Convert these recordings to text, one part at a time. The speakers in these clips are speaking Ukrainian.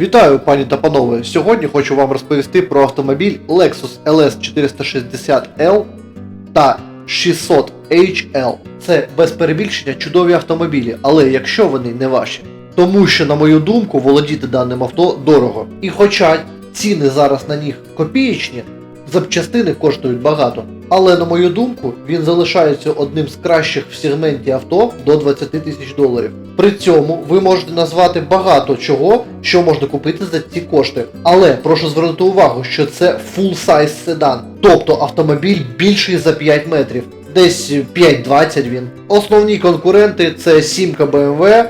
Вітаю, пані та панове! Сьогодні хочу вам розповісти про автомобіль Lexus LS 460 L та 600 HL. Це без перебільшення чудові автомобілі, але якщо вони не ваші. Тому що, на мою думку, володіти даним авто дорого. І хоча ціни зараз на них копієчні, запчастини коштують багато. Але на мою думку, він залишається одним з кращих в сегменті авто до 20 тисяч доларів. При цьому ви можете назвати багато чого, що можна купити за ці кошти. Але прошу звернути увагу, що це full size седан, тобто автомобіль більший за 5 метрів. Десь 5,20 він. Основні конкуренти це 7 BMW,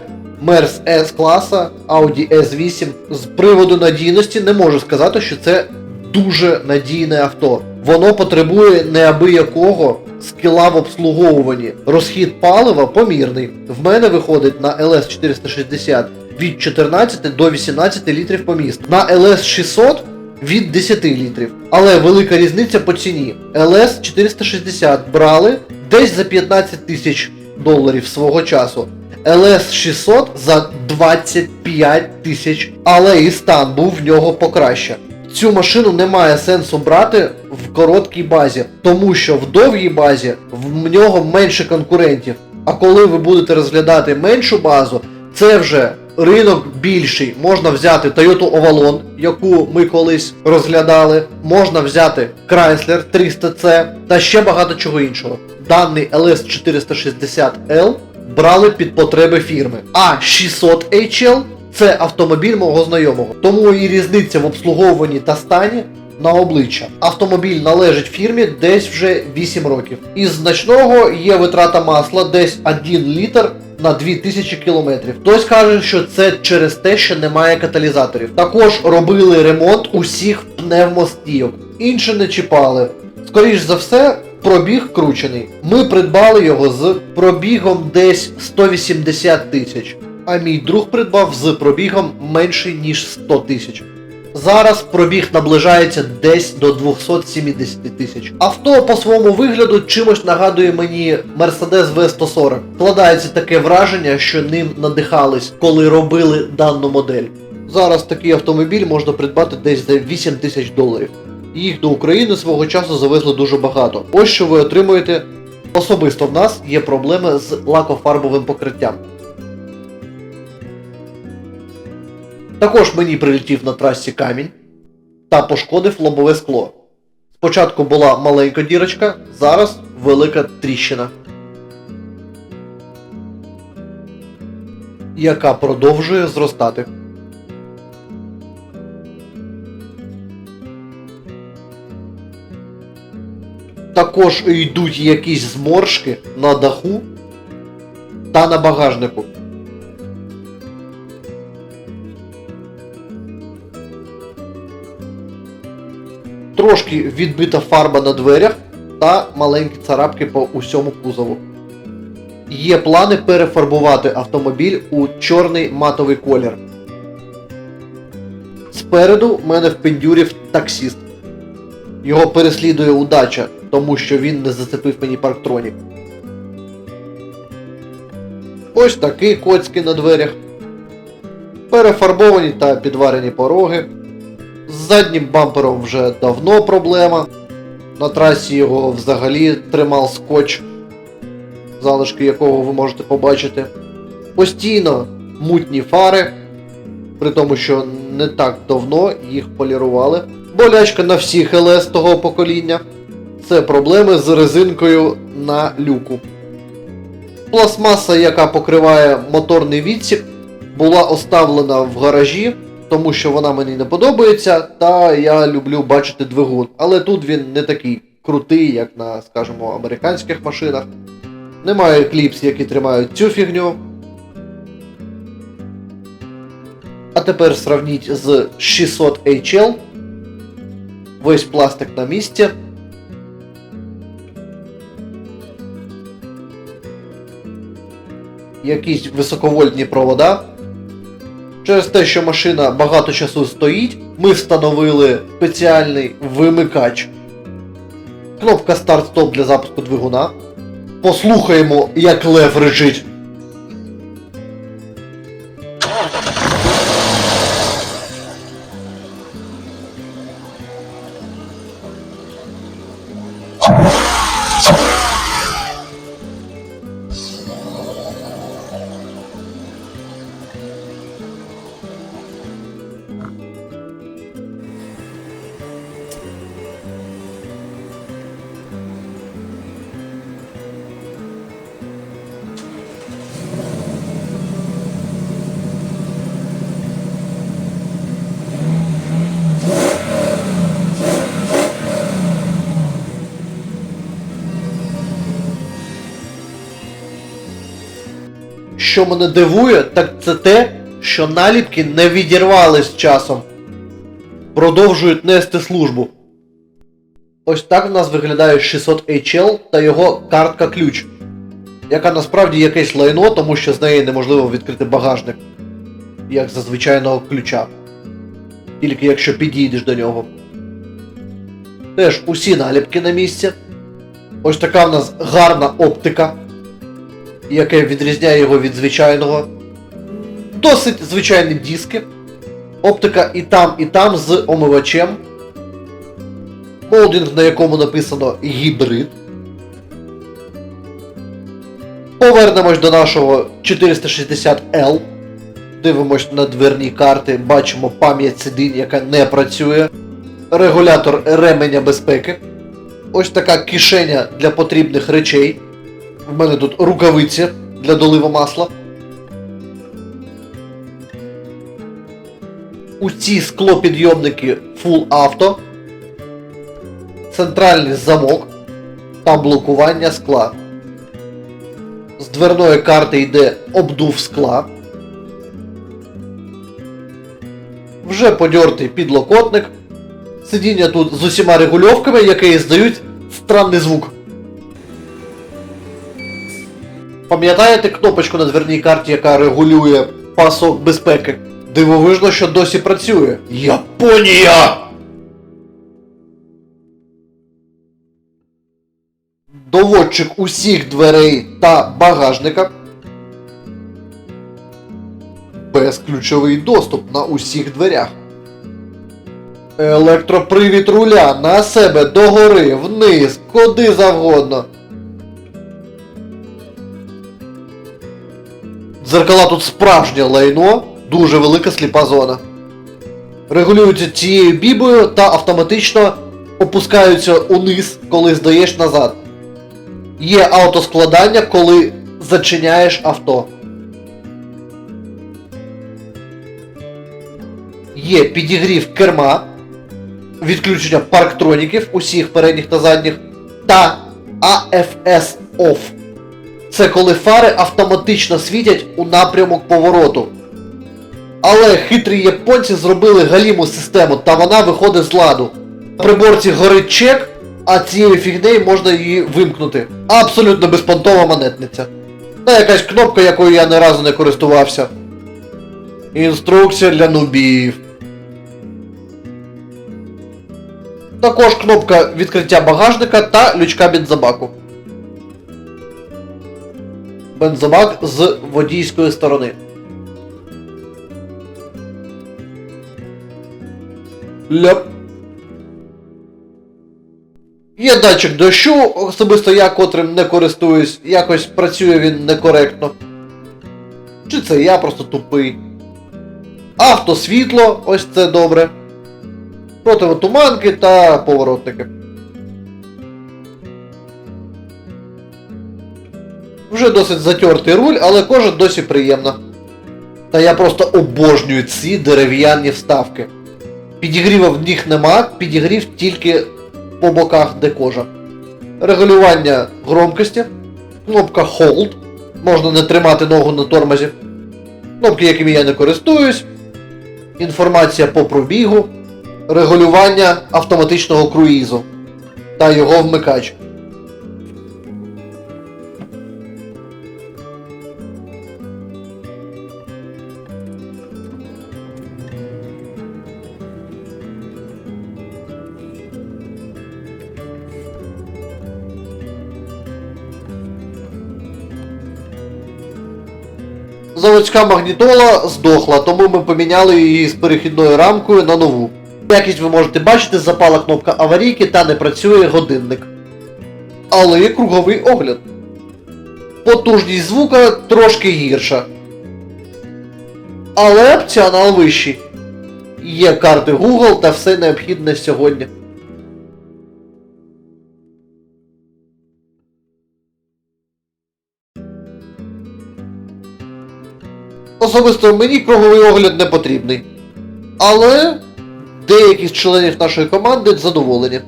Merz S класа, Audi S8. З приводу надійності не можу сказати, що це дуже надійне авто. Воно потребує неабиякого скіла в обслуговуванні. Розхід палива помірний. В мене виходить на LS 460 від 14 до 18 літрів по місту. На LS 600 від 10 літрів. Але велика різниця по ціні. LS 460 брали десь за 15 тисяч доларів свого часу. LS 600 за 25 тисяч, але і стан був в нього покраще. Цю машину немає сенсу брати в короткій базі, тому що в довгій базі в нього менше конкурентів. А коли ви будете розглядати меншу базу, це вже ринок більший. Можна взяти Toyota Avalon, яку ми колись розглядали, можна взяти Chrysler 300C та ще багато чого іншого. Даний LS 460L брали під потреби фірми. А 600 HL це автомобіль мого знайомого. Тому і різниця в обслуговуванні та стані на обличчя. Автомобіль належить фірмі десь вже 8 років. Із значного є витрата масла десь 1 літр на 2000 кілометрів. Хтось каже, що це через те, що немає каталізаторів. Також робили ремонт усіх пневмостійок. Інше не чіпали. Скоріш за все, пробіг кручений. Ми придбали його з пробігом десь 180 тисяч. А мій друг придбав з пробігом менше ніж 100 тисяч. Зараз пробіг наближається десь до 270 тисяч. Авто по своєму вигляду чимось нагадує мені Mercedes V140. Складається таке враження, що ним надихались, коли робили дану модель. Зараз такий автомобіль можна придбати десь за 8 тисяч доларів. Їх до України свого часу завезли дуже багато. Ось що ви отримуєте. Особисто в нас є проблеми з лакофарбовим покриттям. Також мені прилетів на трасі камінь та пошкодив лобове скло. Спочатку була маленька дірочка, зараз велика тріщина. Яка продовжує зростати. Також йдуть якісь зморшки на даху та на багажнику. Трошки відбита фарба на дверях та маленькі царапки по усьому кузову. Є плани перефарбувати автомобіль у чорний матовий колір. Спереду в мене впендюрів таксіст. Його переслідує удача, тому що він не зацепив мені парктронік. Ось такі коцьки на дверях. Перефарбовані та підварені пороги. З заднім бампером вже давно проблема. На трасі його взагалі тримав скотч, залишки якого ви можете побачити. Постійно мутні фари, при тому, що не так давно їх полірували. Болячка на всіх ЛС того покоління. Це проблеми з резинкою на люку. Пластмаса, яка покриває моторний відсік, була оставлена в гаражі, тому що вона мені не подобається, та я люблю бачити двигун. Але тут він не такий крутий, як на, скажімо, американських машинах. Немає кліпс, які тримають цю фігню. А тепер сравніть з 600 HL. Весь пластик на місці. Якісь високовольтні провода. Через те, що машина багато часу стоїть, ми встановили спеціальний вимикач. Кнопка старт-стоп для запуску двигуна. Послухаємо, як лев речить. Що мене дивує, так це те, що наліпки не відірвались часом. Продовжують нести службу. Ось так в нас виглядає 600 HL та його картка ключ, яка насправді якесь лайно, тому що з неї неможливо відкрити багажник, як за звичайного ключа. Тільки якщо підійдеш до нього. Теж усі наліпки на місці. Ось така в нас гарна оптика, яке відрізняє його від звичайного. Досить звичайні диски. Оптика і там, і там з омивачем. Молдинг, на якому написано гібрид. Повернемось до нашого 460L. Дивимось на дверні карти, бачимо пам'ять сидінь, яка не працює. Регулятор ременя безпеки. Ось така кишеня для потрібних речей. В мене тут рукавиці для долива масла. Усі склопідйомники Full Auto. Центральний замок та блокування скла. З дверної карти йде обдув скла. Вже подьортий підлокотник. Сидіння тут з усіма регульовками, які здають странний звук. Пам'ятаєте кнопочку на дверній карті, яка регулює пасок безпеки? Дивовижно, що досі працює. Японія! Доводчик усіх дверей та багажника. Безключовий доступ на усіх дверях. Електропривід руля на себе догори, вниз, куди завгодно. Дзеркала тут справжнє лайно, дуже велика сліпа зона. Регулюються цією бібою та автоматично опускаються униз, коли здаєш назад. Є автоскладання, коли зачиняєш авто. Є підігрів керма, відключення парктроніків усіх передніх та задніх та AFS OFF. Це коли фари автоматично світять у напрямок повороту. Але хитрі японці зробили галіму систему, та вона виходить з ладу. На приборці горить чек, а цією фігнею можна її вимкнути. Абсолютно безпонтова монетниця. Та якась кнопка, якою я ні разу не користувався. Інструкція для нубів. Також кнопка відкриття багажника та лючка бензобаку. Бензобак з водійської сторони. Ляп. Є датчик дощу, особисто я котрим не користуюсь, якось працює він некоректно. Чи це я просто тупий. Автосвітло, ось це добре. Противотуманки та поворотники. Вже досить затертий руль, але кожа досі приємна. Та я просто обожнюю ці дерев'яні вставки. Підігріва в них нема, підігрів тільки по боках де кожа. Регулювання громкості, кнопка Hold, можна не тримати ногу на тормозі. Кнопки, якими я не користуюсь, інформація по пробігу, регулювання автоматичного круїзу та його вмикач. Заводська магнітола здохла, тому ми поміняли її з перехідною рамкою на нову. Якість ви можете бачити, запала кнопка аварійки та не працює годинник. Але є круговий огляд. Потужність звука трошки гірша. Але опціонал вищий. Є карти Google та все необхідне сьогодні. Особисто мені круговий огляд не потрібний. Але деякі з членів нашої команди задоволені.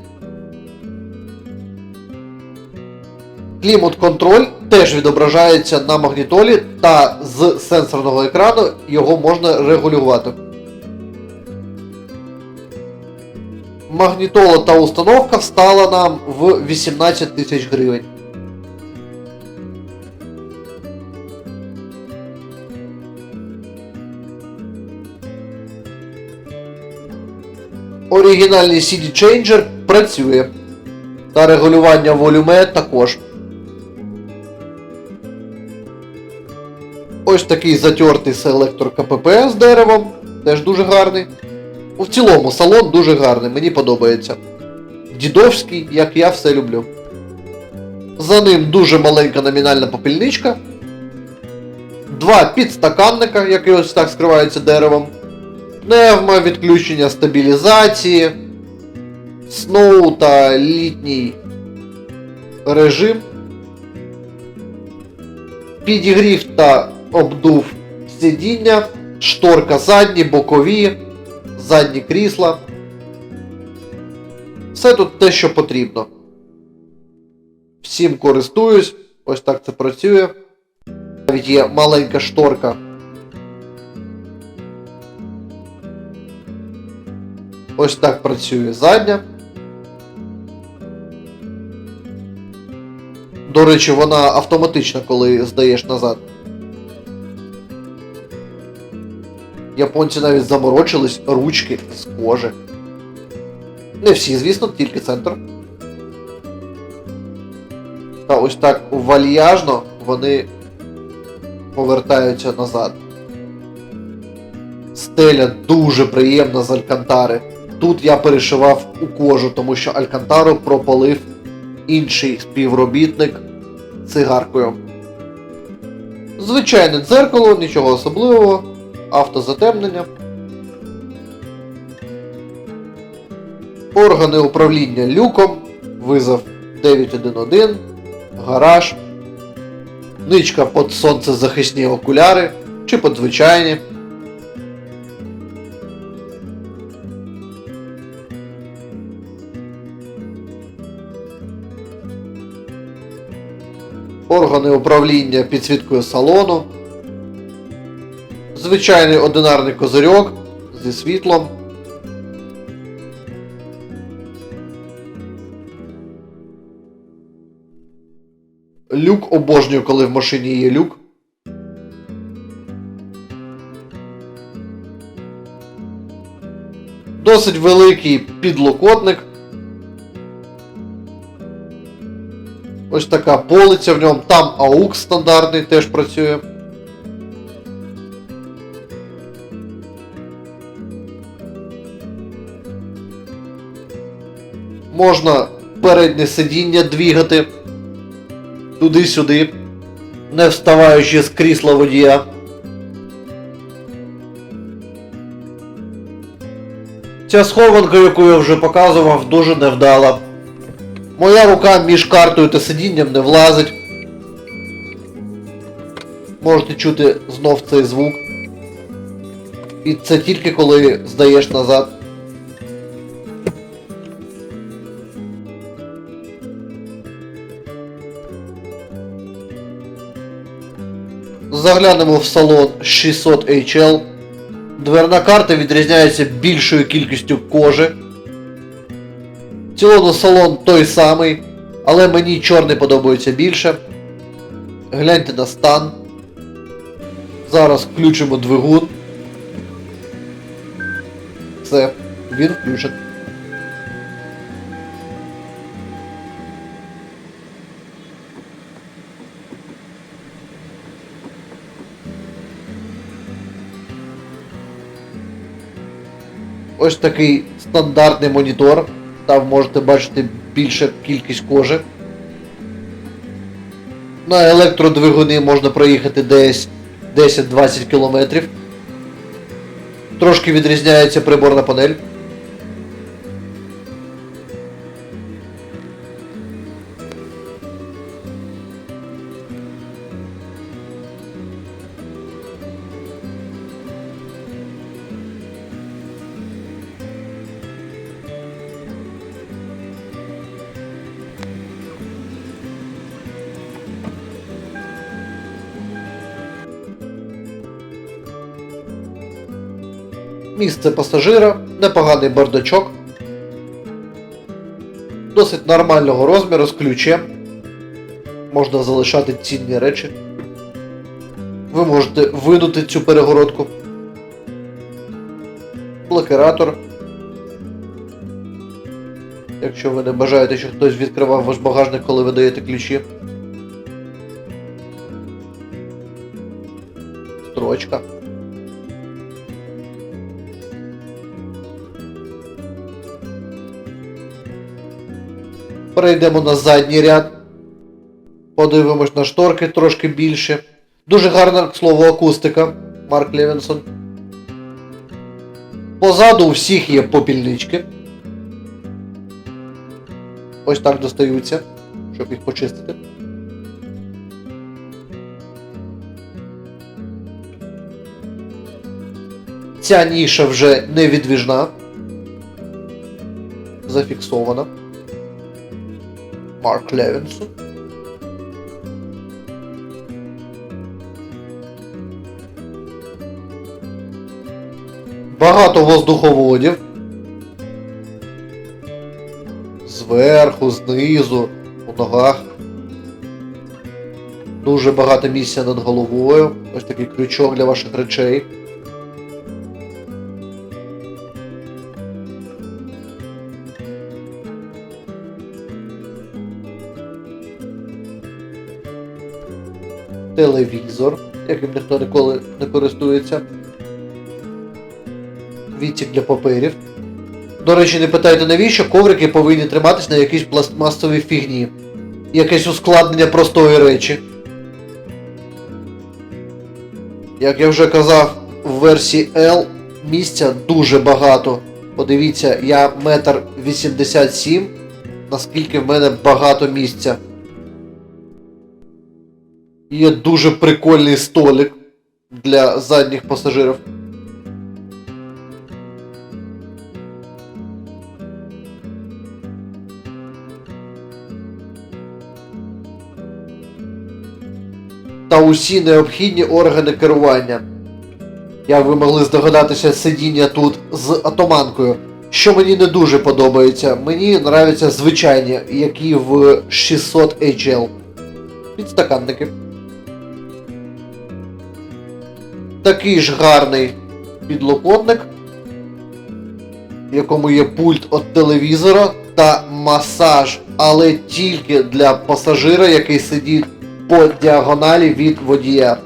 Клімат контроль теж відображається на магнітолі, та з сенсорного екрану його можна регулювати. Магнітола та установка стала нам в 18 тисяч гривень. Оригінальний CD Changer працює. Та регулювання волюме також. Ось такий затертий селектор КПП з деревом. Теж дуже гарний. В цілому салон дуже гарний, мені подобається. Дідовський, як я все люблю. За ним дуже маленька номінальна попільничка. Два підстаканника, які ось так скриваються деревом. Пневма, відключення стабілізації. Сноу та літній режим. Підігрів та обдув сидіння, шторка задні, бокові, задні крісла. Все тут те, що потрібно. Всім користуюсь, ось так це працює. Навіть є маленька шторка. Ось так працює задня. До речі, вона автоматична, коли здаєш назад. Японці навіть заморочились ручки з кожи. Не всі, звісно, тільки центр. Та ось так вальяжно вони повертаються назад. Стеля дуже приємна з алькантари. Тут я перешивав у кожу, тому що алькантару пропалив інший співробітник цигаркою. Звичайне дзеркало, нічого особливого, автозатемнення. Органи управління люком, визов 911, гараж, ничка під сонцезахисні окуляри чи під Органи управління підсвіткою салону. Звичайний одинарний козирьок зі світлом. Люк обожнюю, коли в машині є люк. Досить великий підлокотник. Ось така полиця в ньому, там AUX стандартний теж працює. Можна переднє сидіння двігати туди-сюди, не вставаючи з крісла водія. Ця схованка, яку я вже показував, дуже невдала. Моя рука між картою та сидінням не влазить. Можете чути знов цей звук. І це тільки коли здаєш назад. Заглянемо в салон 600 HL. Дверна карта відрізняється більшою кількістю кожи. Цілому салон той самий, але мені чорний подобається більше. Гляньте на стан. Зараз включимо двигун. Все, він включений. Ось такий стандартний монітор. Там можете бачити більше кількість кожи. На електродвигуни можна проїхати десь 10-20 км. Трошки відрізняється приборна панель. Місце пасажира, непоганий бардачок. Досить нормального розміру з ключем. Можна залишати цінні речі. Ви можете винути цю перегородку. Блокератор. Якщо ви не бажаєте, щоб хтось відкривав ваш багажник, коли ви даєте ключі. Строчка. Перейдемо на задній ряд. Подивимось на шторки трошки більше. Дуже гарна, к слову, акустика. Марк Левінсон. Позаду у всіх є попільнички. Ось так достаються, щоб їх почистити. Ця ніша вже невідвіжна. Зафіксована. Марк Левінсон. Багато воздуховодів. Зверху, знизу, у ногах. Дуже багато місця над головою. Ось такий крючок для ваших речей. Телевізор, яким ніхто ніколи не користується. Відсік для паперів. До речі, не питайте навіщо коврики повинні триматись на якійсь пластмасовій фігні. Якесь ускладнення простої речі. Як я вже казав, в версії L місця дуже багато. Подивіться, я метр 87, наскільки в мене багато місця. Є дуже прикольний столик для задніх пасажирів. та усі необхідні органи керування. Як ви могли здогадатися, сидіння тут з атоманкою. Що мені не дуже подобається, мені нравляться звичайні, які в 600 HL. Підстаканники. Такий ж гарний підлокотник, в якому є пульт від телевізора та масаж, але тільки для пасажира, який сидить по діагоналі від водія.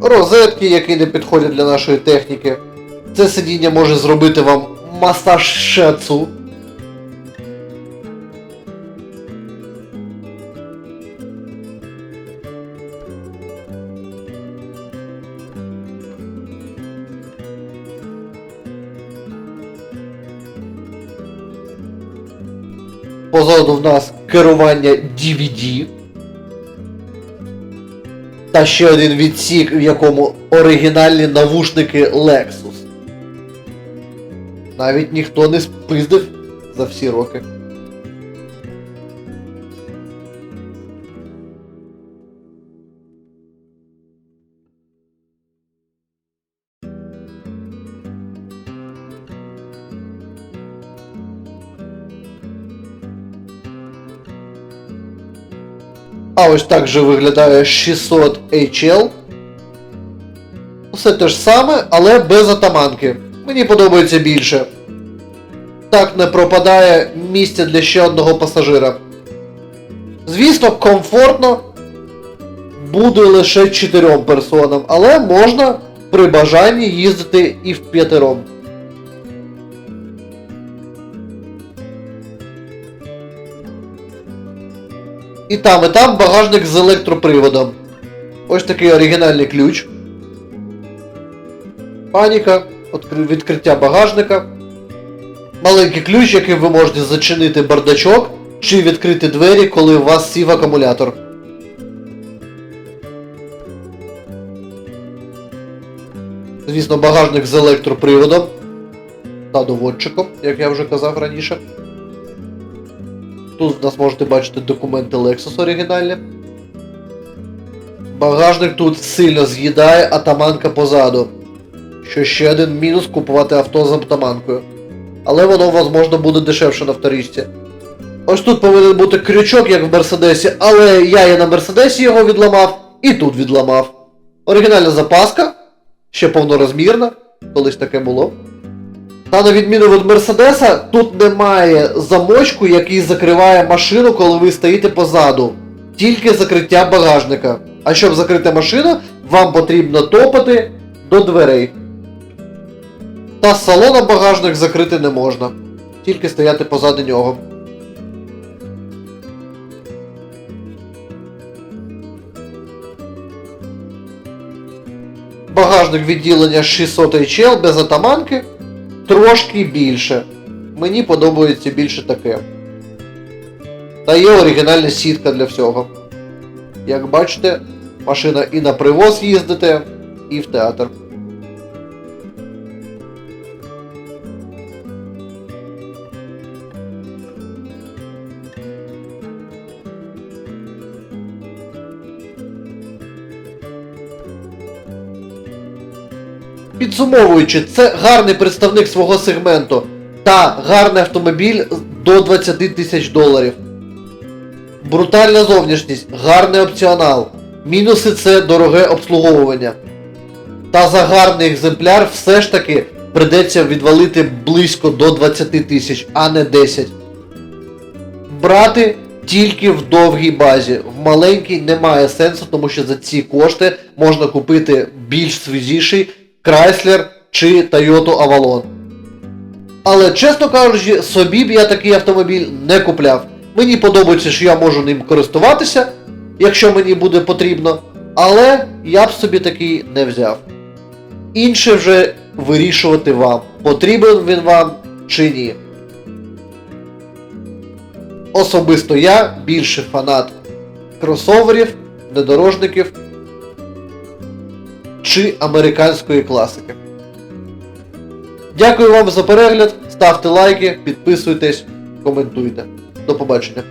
Розетки, які не підходять для нашої техніки. Це сидіння може зробити вам масаж шецу. Позаду в нас керування DVD. Та ще один відсік, в якому оригінальні навушники Lexus. Навіть ніхто не спиздив за всі роки. А ось так же виглядає 600 HL. Все те ж саме, але без атаманки. Мені подобається більше. Так не пропадає місця для ще одного пасажира. Звісно, комфортно буде лише чотирьом персонам, але можна при бажанні їздити і в п'ятером. І там, і там багажник з електроприводом. Ось такий оригінальний ключ. Паніка, відкриття багажника. Маленький ключ, яким ви можете зачинити бардачок чи відкрити двері, коли у вас сів акумулятор. Звісно, багажник з електроприводом та доводчиком, як я вже казав раніше. Тут нас можете бачити документи Lexus оригінальні. Багажник тут сильно з'їдає атаманка позаду. що ще один мінус купувати авто з автоманкою. Але воно, возможно, буде дешевше на вторичці. Ось тут повинен бути крючок, як в Мерседесі, але я і на Мерседесі його відламав, і тут відламав. Оригінальна запаска, ще повнорозмірна, колись таке було. Та на відміну від Мерседеса, тут немає замочку, який закриває машину, коли ви стоїте позаду. Тільки закриття багажника. А щоб закрити машину, вам потрібно топати до дверей. Та з салона багажник закрити не можна. Тільки стояти позаду нього. Багажник відділення 600 HL без атаманки трошки більше. Мені подобається більше таке. Та є оригінальна сітка для всього. Як бачите, машина і на привоз їздите, і в театр. Підсумовуючи, це гарний представник свого сегменту та гарний автомобіль до 20 тисяч доларів. Брутальна зовнішність, гарний опціонал. Мінуси це дороге обслуговування. Та за гарний екземпляр все ж таки придеться відвалити близько до 20 тисяч, а не 10. Брати тільки в довгій базі. В маленькій немає сенсу, тому що за ці кошти можна купити більш свіжіший Chrysler чи Toyota Avalon. Але чесно кажучи, собі б я такий автомобіль не купляв. Мені подобається, що я можу ним користуватися, якщо мені буде потрібно, але я б собі такий не взяв. Інше вже вирішувати вам, потрібен він вам чи ні. Особисто я більше фанат кросоверів, недорожників чи американської класики. Дякую вам за перегляд, ставте лайки, підписуйтесь, коментуйте. До побачення.